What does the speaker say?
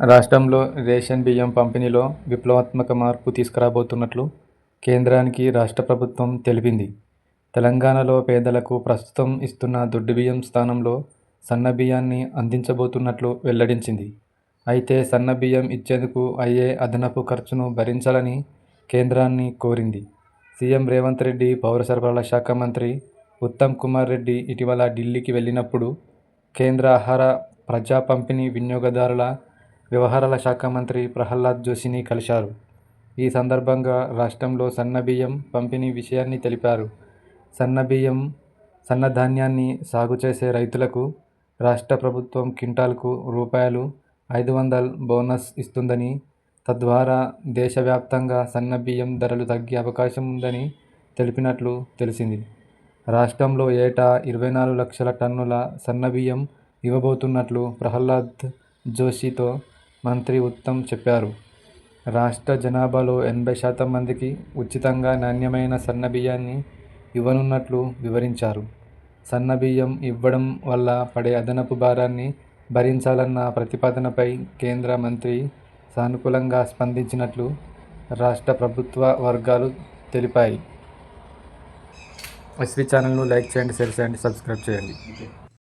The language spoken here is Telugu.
రాష్ట్రంలో రేషన్ బియ్యం పంపిణీలో విప్లవాత్మక మార్పు తీసుకురాబోతున్నట్లు కేంద్రానికి రాష్ట్ర ప్రభుత్వం తెలిపింది. తెలంగాణలో పేదలకు ప్రస్తుతం ఇస్తున్న దొడ్డు బియ్యం స్థానంలో సన్న బియ్యాన్ని అందించబోతున్నట్లు వెల్లడించింది. అయితే సన్న బియ్యం ఇచ్చేందుకు అయ్యే అదనపు ఖర్చును భరించాలని కేంద్రాన్ని కోరింది. సీఎం రేవంత్ రెడ్డి పౌర సరఫరాల శాఖ మంత్రి ఉత్తమ్ కుమార్ రెడ్డి ఇటీవల ఢిల్లీకి వెళ్ళినప్పుడు కేంద్ర ఆహార ప్రజా పంపిణీ వినియోగదారుల వ్యవహారాల శాఖ మంత్రి ప్రహ్లాద్ జోషిని కలిశారు. ఈ సందర్భంగా రాష్ట్రంలో సన్నబియ్యం పంపిణీ విషయాన్ని తెలిపారు. సన్నబియ్యం సన్నధాన్యాన్ని సాగు చేసే రైతులకు రాష్ట్ర ప్రభుత్వం క్వింటాల్కు రూపాయలు ఐదు వందల బోనస్ ఇస్తుందని తద్వారా దేశవ్యాప్తంగా సన్నబియ్యం ధరలు తగ్గే అవకాశం ఉందని తెలిపినట్లు తెలిసింది. రాష్ట్రంలో ఏటా ఇరవై నాలుగు లక్షల టన్నుల సన్నబియ్యం ఇవ్వబోతున్నట్లు ప్రహ్లాద్ జోషితో మంత్రి ఉత్తమ్ చెప్పారు. రాష్ట్ర జనాభాలో ఎనభై శాతం మందికి ఉచితంగా నాణ్యమైన సన్నబియ్యాన్ని ఇవ్వనున్నట్లు వివరించారు. సన్నబియ్యం ఇవ్వడం వల్ల పడే అదనపు భారాన్ని భరించాలన్న ప్రతిపాదనపై కేంద్ర మంత్రి సానుకూలంగా స్పందించినట్లు రాష్ట్ర ప్రభుత్వ వర్గాలు తెలిపాయి. ఎస్వి ఛానల్ను లైక్ చేయండి షేర్ చేయండి సబ్స్క్రైబ్ చేయండి.